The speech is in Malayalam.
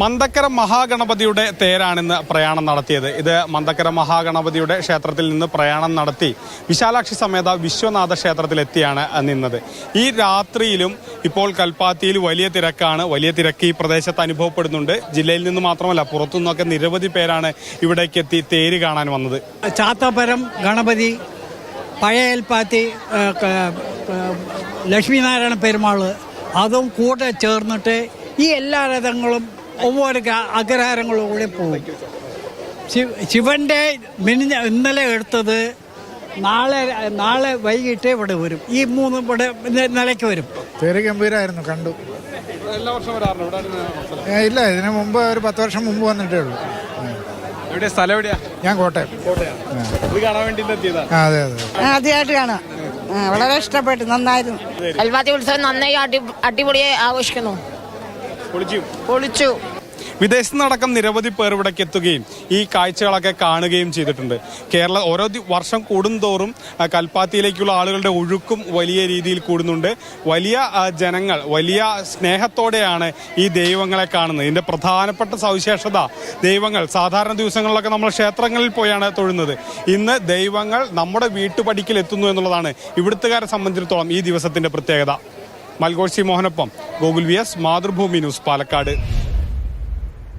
മന്ദക്കര മഹാഗണപതിയുടെ തേരാണിന്ന് പ്രയാണം നടത്തിയത്. ഇത് മന്ദക്കര മഹാഗണപതിയുടെ ക്ഷേത്രത്തിൽ നിന്ന് പ്രയാണം നടത്തി വിശാലാക്ഷി സമേത വിശ്വനാഥ ക്ഷേത്രത്തിലെത്തിയാണ് നിന്നത്. ഈ രാത്രിയിലും ഇപ്പോൾ കൽപ്പാത്തിയിൽ വലിയ തിരക്കാണ്. വലിയ തിരക്ക് ഈ പ്രദേശത്ത് അനുഭവപ്പെടുന്നുണ്ട്. ജില്ലയിൽ നിന്ന് മാത്രമല്ല പുറത്തുനിന്നൊക്കെ നിരവധി പേരാണ് ഇവിടേക്ക് എത്തി തേര് കാണാൻ വന്നത്. ചാത്തപരം ഗണപതി പഴയ കൽപ്പാത്തി ലക്ഷ്മിനാരായണ പെരുമാൾ അതും കൂടെ ചേർന്നിട്ട് ഈ എല്ലാ രഥങ്ങളും ഒവ്വൊരു ക- അഗ്രഹാരങ്ങളും കൂടെ പോകും ശിവന്റെ മിനിഞ്ഞ ഇന്നലെ എടുത്തത് നാളെ നാളെ വൈകിട്ട് ഇവിടെ വരും. ഈ മൂന്ന് ഇവിടെ നിലയ്ക്ക് വരും. പേര് ഗംഭീരായിരുന്നു കണ്ടു. ഇല്ല ഇതിനു മുമ്പ് ഒരു പത്ത് വർഷം മുമ്പ് വന്നിട്ടേ ഉള്ളൂ. എവിടെ സ്ഥലം എവിടെയാ? ഞാൻ കോട്ടയം. അതെ അതെ ആദ്യമായിട്ട് കാണാം വളരെ ഇഷ്ടപ്പെട്ടു. നന്നായിരുന്നു. കൽവാത്തി ഉത്സവം നന്നായി അടി അടിപൊളിയായി ആഘോഷിക്കുന്നു. പൊളിച്ചു. പൊളിച്ചു. വിദേശത്ത് നടക്കം നിരവധി പേർ ഇവിടേക്ക് എത്തുകയും ഈ കാഴ്ചകളൊക്കെ കാണുകയും ചെയ്തിട്ടുണ്ട്. കേരള ഓരോ വർഷം കൂടുന്തോറും കൽപ്പാത്തിയിലേക്കുള്ള ആളുകളുടെ ഒഴുക്കും വലിയ രീതിയിൽ കൂടുന്നുണ്ട്. വലിയ ജനങ്ങൾ വലിയ സ്നേഹത്തോടെയാണ് ഈ ദൈവങ്ങളെ കാണുന്നത്. ഇതിന്റെ പ്രധാനപ്പെട്ട സവിശേഷത ദൈവങ്ങൾ. സാധാരണ ദിവസങ്ങളിലൊക്കെ നമ്മൾ ക്ഷേത്രങ്ങളിൽ പോയാണ് തൊഴുന്നത്. ഇന്ന് ദൈവങ്ങൾ നമ്മുടെ വീട്ടുപടിക്കൽ എത്തുന്നു എന്നുള്ളതാണ് ഇവിടുത്തുകാരെ സംബന്ധിച്ചിടത്തോളം ഈ ദിവസത്തിന്റെ പ്രത്യേകത. മൽഘോഷി മോഹനൊപ്പം Gokul V S Mathrubhumi news Palakkad.